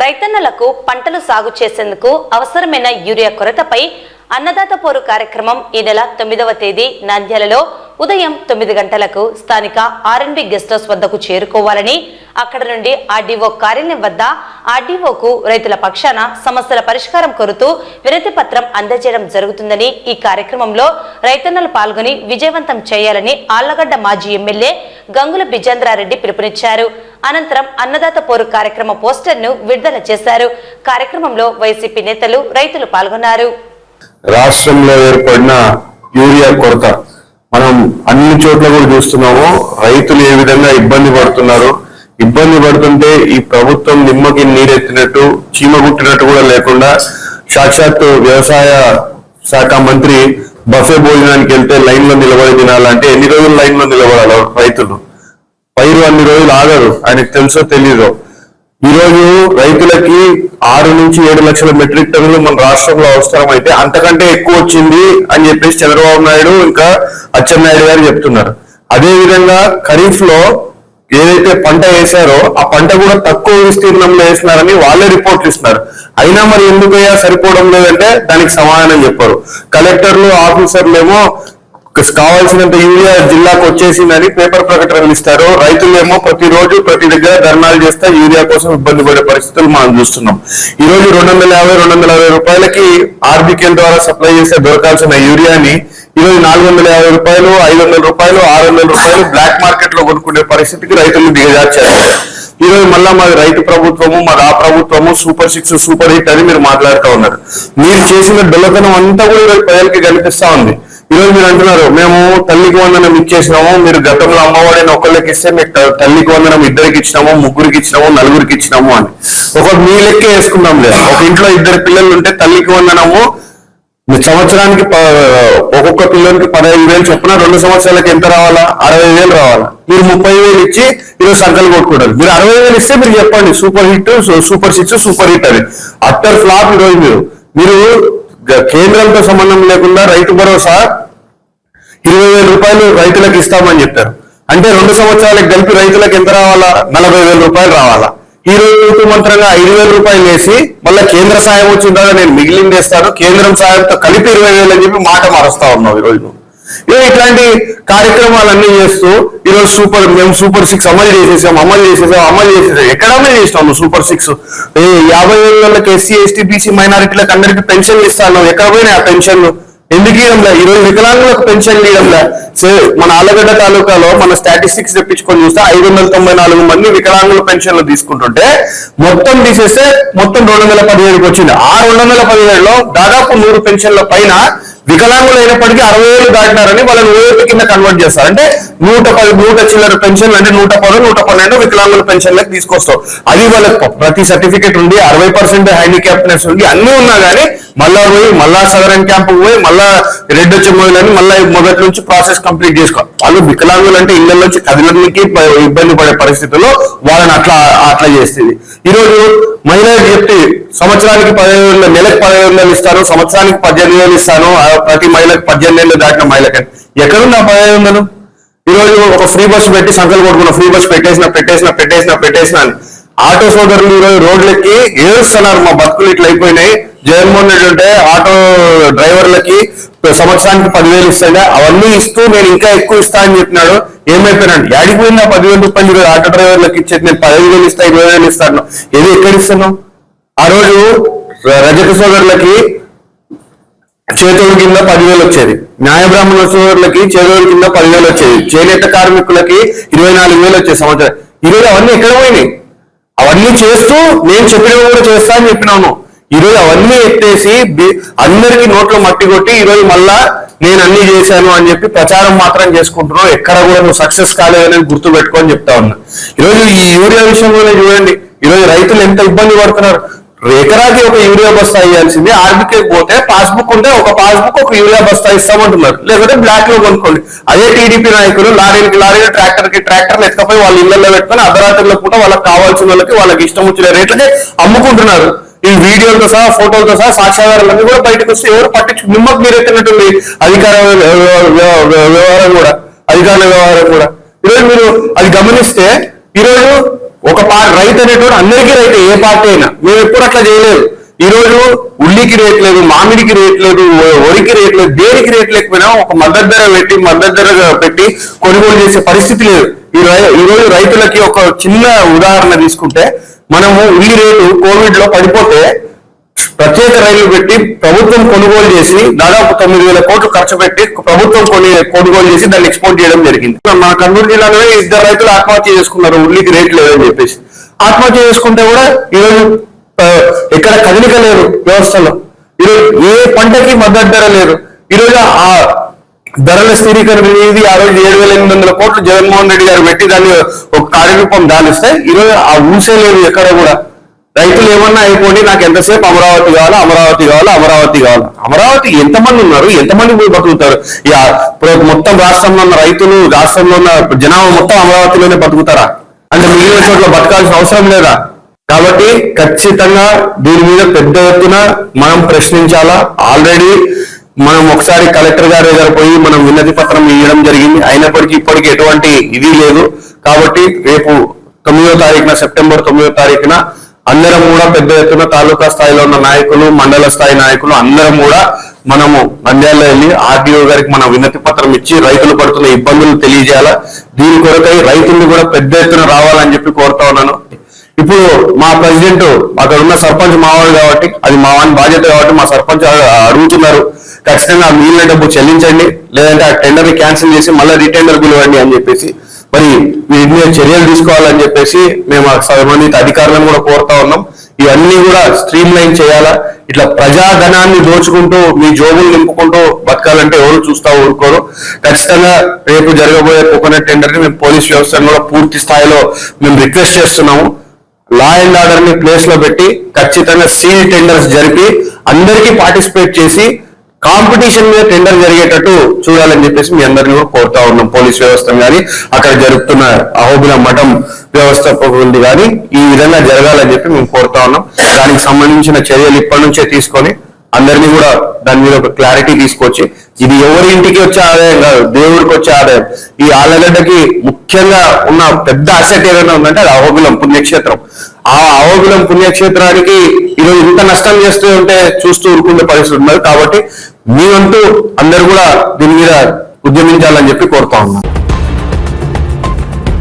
రైతన్నలకు పంటలు సాగు చేసేందుకు అవసరమైన యూరియా కొరతపై అన్నదాత పోరు కార్యక్రమం ఈ నెల తొమ్మిదవ తేదీ నంద్యాలలో ఉదయం తొమ్మిది గంటలకు స్థానిక ఆర్ఎన్బి గెస్ట్ హౌస్ వద్దకు చేరుకోవాలని అక్కడ నుండి ఆర్డీఓ కార్యాలయం వద్ద ఆర్డీఓకు రైతుల పక్షాన సమస్యల పరిష్కారం కోరుతూ వినతి పత్రం అందజేయడం జరుగుతుందని ఈ కార్యక్రమంలో రైతన్నలు పాల్గొని విజయవంతం చేయాలని ఆళ్ళగడ్డ మాజీ ఎమ్మెల్యే గంగుల బిజేంద్రారెడ్డి పిలుపునిచ్చారు. అనంతరం అన్నదాత పోరు కార్యక్రమ పోస్టర్ను విడుదల చేశారు. కార్యక్రమంలో వైసీపీ నేతలు రైతులు పాల్గొన్నారు. రాష్ట్రంలో ఏర్పడిన యూరియా కొరత మనం అన్ని చోట్ల కూడా చూస్తున్నాము. రైతులు ఏ విధంగా ఇబ్బంది పడుతున్నారు? ఇబ్బంది పడుతుంటే ఈ ప్రభుత్వం నిమ్మకి నీరెత్తినట్టు చీమ గుట్టినట్టు కూడా లేకుండా సాక్షాత్తు వ్యవసాయ శాఖ మంత్రి బఫే భోజనానికి వెళ్తే లైన్లో నిలబడి తినాలంటే ఎన్ని రోజులు లైన్లో నిలబడాలి రైతులు? పైరు అన్ని రోజులు ఆగరు. ఆయనకు తెలుసో తెలీదో? ఈ రోజు రైతులకి ఆరు నుంచి ఏడు లక్షల మెట్రిక్ టన్నులు మన రాష్ట్రంలో అవసరం అయితే అంతకంటే ఎక్కువ వచ్చింది అని చెప్పేసి చంద్రబాబు నాయుడు ఇంకా అచ్చెన్నాయుడు గారు చెప్తున్నారు. అదేవిధంగా ఖరీఫ్లో ఏదైతే పంట వేశారో ఆ పంట కూడా తక్కువ విస్తీర్ణంలో వేసినారని వాళ్ళే రిపోర్ట్లు ఇస్తున్నారు. అయినా మరి ఎందుకయ్యా సరిపోవడం లేదంటే దానికి సమాధానం చెప్పారు. కలెక్టర్లు ఆఫీసర్లు ఏమో కావాల్సినంత యూరియా జిల్లాకు వచ్చేసిందని పేపర్ ప్రకటనలు ఇస్తారు. రైతులేమో ప్రతిరోజు ప్రతి దగ్గర ధర్నాలు చేస్తే యూరియా కోసం ఇబ్బంది పడే పరిస్థితులు మనం చూస్తున్నాం. ఈ రోజు రెండు వందల యాభై రెండు వందల అరవై రూపాయలకి ఆర్బికేల్ ద్వారా సప్లై చేసే దొరకాల్సిన యూరియాని ఈరోజు నాలుగు వందల యాభై రూపాయలు ఐదు వందల రూపాయలు ఆరు వందల రూపాయలు బ్లాక్ మార్కెట్లో కొనుక్కునే పరిస్థితికి రైతులు దిగజార్చారు. ఈ రోజు మళ్ళా మాది రైతు ప్రభుత్వము మాది ఆ ప్రభుత్వము సూపర్ సిక్స్ సూపర్ హిట్ అని మీరు మాట్లాడుతూ ఉన్నారు. మీరు చేసిన డొల్లతనం అంతా కూడా ఈరోజు ప్రజలకి కనిపిస్తా ఉంది. ఈరోజు మీరు అంటున్నారు మేము తల్లికి వందనం ఇచ్చేసినాము మీరు గతంలో అమ్మఒడిని ఒకళ్ళకి ఇస్తే మీకు తల్లికి వందనం ఇద్దరికి ఇచ్చినాము ముగ్గురికి ఇచ్చినాము నలుగురికి ఇచ్చినాము అని. ఒక మీ లెక్కే వేసుకున్నాం లేదు ఒక ఇంట్లో ఇద్దరు పిల్లలు ఉంటే తల్లికి వందనము సంవత్సరానికి ఒక్కొక్క పిల్లలకి పదహైదు వేలు చొప్పున రెండు సంవత్సరాలకి ఎంత రావాలా? అరవై వేలు రావాలా? మీరు ముప్పై వేలు ఇచ్చి ఈరోజు సంకలు కొట్టుకుంటారు. మీరు అరవై వేలు ఇస్తే మీరు చెప్పండి super hit super six super hit అని. అట్టర్ ఫ్లాప్ ఈరోజు మీరు. మీరు కేంద్రంతో సంబంధం లేకుండా రైతు భరోసా ఇరవై వేల రూపాయలు రైతులకు ఇస్తామని చెప్పారు. అంటే రెండు సంవత్సరాలకు కలిపి రైతులకు ఎంత రావాలా? నలభై వేల రూపాయలు రావాలా? ఈ రోజు మంత్రంగా ఐదు వేల రూపాయలు వేసి మళ్ళీ కేంద్ర సాయం వచ్చిన నేను మిగిలింది వేస్తాను. కేంద్రం సాయంతో కలిపి ఇరవై వేలు అని చెప్పి మాట మారుస్తా ఉన్నావు ఈ రోజు ఇవి ఇట్లాంటి కార్యక్రమాలన్నీ చేస్తూ ఈరోజు సూపర్ మేము సూపర్ సిక్స్ అమలు చేసేసాం అమలు చేసేసాం అమలు చేసేసాం. ఎక్కడ అమలు చేసినావు సూపర్ సిక్స్? యాభై ఏళ్ళ వాళ్ళకి ఎస్సీ ఎస్టీ బీసీ మైనారిటీలకు అందరికి పెన్షన్లు ఇస్తాను ఎక్కడ పోయినా ఆ పెన్షన్లు? ఎందుకు ఇవ్వడంలా ఈరోజు వికలాంగులకు పెన్షన్ ఇవ్వడంలే సో మన ఆలగడ్డ తాలూకాలో మన స్టాటిస్టిక్స్ తెప్పించుకొని చూస్తే ఐదు వందల తొంభై నాలుగు మంది వికలాంగుల పెన్షన్లు తీసుకుంటుంటే మొత్తం తీసేస్తే మొత్తం రెండు వందల పదిహేడుకి వచ్చింది. ఆ రెండు వందల పదిహేడులో దాదాపు నూరు పెన్షన్ల పైన వికలాంగులు అయినప్పటికీ అరవై ఏళ్ళు దాటినారని వాళ్ళని ఓఏపీ కింద కన్వర్ట్ చేస్తారు. అంటే నూట పది నూట చిల్లర పెన్షన్లు అంటే నూట పది నూట పన్నెండు వికలాంగుల పెన్షన్లకు తీసుకొస్తావు. అది వాళ్ళకి ప్రతి సర్టిఫికేట్ ఉంది అరవై పర్సెంట్ హ్యాండిక్యాప్నెస్ ఉంది అన్ని ఉన్నా కానీ మళ్ళా పోయి మళ్ళా సదరన్ క్యాంప్ పోయి మళ్ళా రెడ్ చెమ్మోయిలని మళ్ళా మొదటి నుంచి ప్రాసెస్ కంప్లీట్ చేసుకో. వాళ్ళు వికలాంగులు అంటే ఇళ్ళ నుంచి ఇబ్బంది పడే పరిస్థితుల్లో వాళ్ళని అట్లా అట్లా చేస్తుంది. ఈ రోజు మహిళలకు చెప్తే సంవత్సరానికి పదిహేను వేలు నెలకు పదిహేను వేలు ఇస్తాను సంవత్సరానికి పద్దెనిమిది వేలు ఇస్తాను ప్రతి మహిళకు పద్దెనిమిది వేలు దాటిన మహిళకి ఎక్కడున్నా పదిహేను వందలు? ఈ రోజు ఒక ఫ్రీ బస్ పెట్టి సంకలు కొట్టుకున్న ఫ్రీ బస్ పెట్టేసిన పెట్టేసిన పెట్టేసిన పెట్టేసిన అని. ఆటో సోదరులు ఈ రోజు రోడ్లకి ఏడుస్తున్నారు మా బతుకులు ఇట్లా అయిపోయినాయి. జగన్మోహన్ రెడ్డి అంటే ఆటో డ్రైవర్లకి సంవత్సరానికి పదివేలు ఇస్తాడు? అవన్నీ ఇస్తూ నేను ఇంకా ఎక్కువ ఇస్తా అని చెప్పినాడు. ఏమైపోయినాడు? యాడికి పోయినా పదివేల రూపాయలు ఈరోజు ఆటో డ్రైవర్లకు ఇచ్చేది నేను పదిహేను వేలు ఇస్తా ఇరవై వేలు ఇస్తాను. ఏది ఎక్కడ ఇస్తున్నావు? ఆ రోజు రజక సోదరులకి చేతుల కింద పదివేలు వచ్చేది. న్యాయ బ్రాహ్మణ సోదరులకి చేతుల కింద పదివేలు వచ్చేది. చేనేత కార్మికులకి ఇరవై నాలుగు వేలు వచ్చేది సంవత్సరం. ఈరోజు అవన్నీ ఎక్కడ పోయినాయి? అవన్నీ చేస్తూ నేను చెప్పినవి కూడా చేస్తా అని చెప్పినాను. ఈరోజు అవన్నీ ఎత్తేసి అందరికీ నోట్లో మట్టి కొట్టి ఈరోజు మళ్ళా నేను అన్ని చేశాను అని చెప్పి ప్రచారం మాత్రం చేసుకుంటున్నావు. ఎక్కడ కూడా నువ్వు సక్సెస్ కాలేదని గుర్తు పెట్టుకొని చెప్తా ఉన్నా. ఈరోజు ఈ యూరియా విషయంలోనే చూడండి. ఈరోజు రైతులు ఎంత ఇబ్బంది పడుతున్నారు? ఎకరాకి ఒక యూరియా బస్తా ఇవ్వాల్సింది ఆర్బికే పోతే పాస్బుక్ ఉంటే ఒక పాస్బుక్ ఒక యూరియా బస్తా ఇస్తామంటున్నారు. లేకపోతే బ్లాక్లో కొనుక్కోండి. అదే టీడీపీ నాయకులు లారీకి లారీ ట్రాక్టర్కి ట్రాక్టర్లు ఎత్తుకపోయి వాళ్ళ ఇళ్ళలో పెట్టుకొని అర్ధరాత్రుల పూట వాళ్ళకి కావాల్సిన వాళ్ళకి వాళ్ళకి ఇష్టం వచ్చిన రేట్లకి అమ్ముకుంటున్నారు. ఈ వీడియోలతో సహా ఫోటోలతో సహా సాక్ష్యాధారాలన్నీ కూడా బయటకు వస్తే ఎవరు పట్టించు నిమ్మకు మీరెత్తినట్టుంది అధికార వ్యవహారం కూడా. అధికారుల వ్యవహారం కూడా. ఈరోజు మీరు అది గమనిస్తే ఈరోజు ఒక పార్టీ రైతు అనేటువంటి అందరికీ రైతు ఏ పార్టీ అయినా. మేము ఎప్పుడు అట్లా చేయలేదు. ఈ రోజు ఉల్లికి రేట్ లేదు మామిడికి రేట్ లేదు వరికి రేట్ లేదు దేనికి రేట్ లేకపోయినా ఒక మద్దతు ధర పెట్టి మద్దతు ధర పెట్టి కొనుగోలు చేసే పరిస్థితి లేదు. ఈ రై- ఈ రోజు రైతులకి ఒక చిన్న ఉదాహరణ తీసుకుంటే మనము ఉల్లి రేటు కోవిడ్లో పడిపోతే కంపెనీలు పెట్టి ప్రభుత్వం కొనుగోలు చేసి దాదాపు తొమ్మిది వేల కోట్లు ఖర్చు పెట్టి ప్రభుత్వం కొని కొనుగోలు చేసి దాన్ని ఎక్స్పోర్ట్ చేయడం జరిగింది. మన కర్నూలు జిల్లాలో ఇద్దరు రైతులు ఆత్మహత్య చేసుకున్నారు. ఉల్లికి రేట్ లేదని చెప్పేసి. ఆత్మహత్య చేసుకుంటే కూడా ఈరోజు ఎక్కడ కదలిక లేదు వ్యవస్థలో. ఈరోజు ఏ పంటకి మద్దతు ధర లేదు. ఈరోజు ఆ ధరల స్థిరీకరణ అనేది ఆ రోజు ఏడు వేల ఎనిమిది వందల కోట్లు జగన్మోహన్ రెడ్డి గారు పెట్టి దాన్ని ఒక కార్యరూపం దానిస్తే ఈరోజు ఆ ఊసే లేదు ఎక్కడ కూడా. రైతులు ఏమన్నా అయిపోండి నాకు ఎంతసేపు అమరావతి కావాలా అమరావతి కావాలా అమరావతి కావాలా? అమరావతి ఎంతమంది ఉన్నారు ఎంతమంది పోయి బతుకుతారు ఇక మొత్తం రాష్ట్రంలో ఉన్న రైతులు రాష్ట్రంలో ఉన్న జనాభా మొత్తం అమరావతిలోనే బతుకుతారా? అంటే మిగిలిన చోట్ల బతకాల్సిన అవసరం లేదా? కాబట్టి ఖచ్చితంగా దీని మీద పెద్ద ఎత్తున మనం ప్రశ్నించాలా? ఆల్రెడీ మనం ఒకసారి కలెక్టర్ గారి దగ్గర పోయి మనం వినతి పత్రం ఇవ్వడం జరిగింది. అయినప్పటికీ ఇప్పటికీ ఎటువంటి ఇది లేదు. కాబట్టి రేపు తొమ్మిదో తారీఖున సెప్టెంబర్ తొమ్మిదో తారీఖున అందరం కూడా పెద్ద ఎత్తున తాలూకా స్థాయిలో ఉన్న నాయకులు మండల స్థాయి నాయకులు అందరం కూడా మనము నంద్యాల వెళ్ళి ఆర్డీఓ గారికి మనం వినతి పత్రం ఇచ్చి రైతులు పడుతున్న ఇబ్బందులు తెలియజేయాలా? దీని కొరకై రైతులు కూడా పెద్ద ఎత్తున రావాలని చెప్పి కోరుతా ఉన్నాను. ఇప్పుడు మా ప్రెసిడెంట్ అక్కడ ఉన్న సర్పంచ్ మావాడు కాబట్టి అది మా వాని బాధ్యత కాబట్టి మా సర్పంచ్ అడుగుతున్నారు. ఖచ్చితంగా ఆ మిగిలిన డబ్బు చెల్లించండి. లేదంటే ఆ టెండర్ని క్యాన్సిల్ చేసి మళ్ళీ రీటెండర్ పిలవండి అని చెప్పేసి మరి వీటి మీద చర్యలు తీసుకోవాలని చెప్పేసి మేము ఆ సంబంధిత అధికారులను కూడా కోరుతా ఉన్నాం. ఇవన్నీ కూడా స్ట్రీమ్ లైన్ చేయాలా? ఇట్లా ప్రజాధనాన్ని దోచుకుంటూ మీ జోబులు నింపుకుంటూ బతకాలంటే ఎవరు చూస్తా ఊరుకోరు. ఖచ్చితంగా రేపు జరగబోయే కోకోనట్ టెండర్ని మేము పోలీస్ వ్యవస్థను కూడా పూర్తి స్థాయిలో మేము రిక్వెస్ట్ చేస్తున్నాము. లా అండ్ ఆర్డర్ని ప్లేస్లో పెట్టి ఖచ్చితంగా సీల్ టెండర్స్ జరిపి అందరికీ పార్టిసిపేట్ చేసి కాంపిటీషన్ మీద టెండర్ జరిగేటట్టు చూడాలని చెప్పేసి మీ అందరిని కూడా కోరుతా ఉన్నాం. పోలీస్ వ్యవస్థ కానీ అక్కడ జరుపుతున్న అహోబిల మఠం వ్యవస్థ ఉంది కానీ ఈ విధంగా జరగాలని చెప్పి మేము కోరుతా ఉన్నాం. దానికి సంబంధించిన చర్యలు ఇప్పటి నుంచే తీసుకొని అందరినీ కూడా దాని మీద ఒక క్లారిటీ తీసుకొచ్చి ఇది ఎవరి ఇంటికి వచ్చే ఆదాయం కాదు దేవుడికి వచ్చే ఆదాయం. ఈ ఆలగడ్డకి ముఖ్యంగా ఉన్న పెద్ద అసెట్ ఏదైనా ఉందంటే అది అహోబిలం పుణ్యక్షేత్రం. ఆ అహోబిలం పుణ్యక్షేత్రానికి ఈరోజు ఇంత నష్టం చేస్తూ ఉంటే చూస్తూ ఊరుకునే పరిస్థితి ఉన్నది కాబట్టి మీ వంతు అందరు కూడా దీని మీద ఉద్యమించాలని చెప్పి కోరుతా ఉన్నాను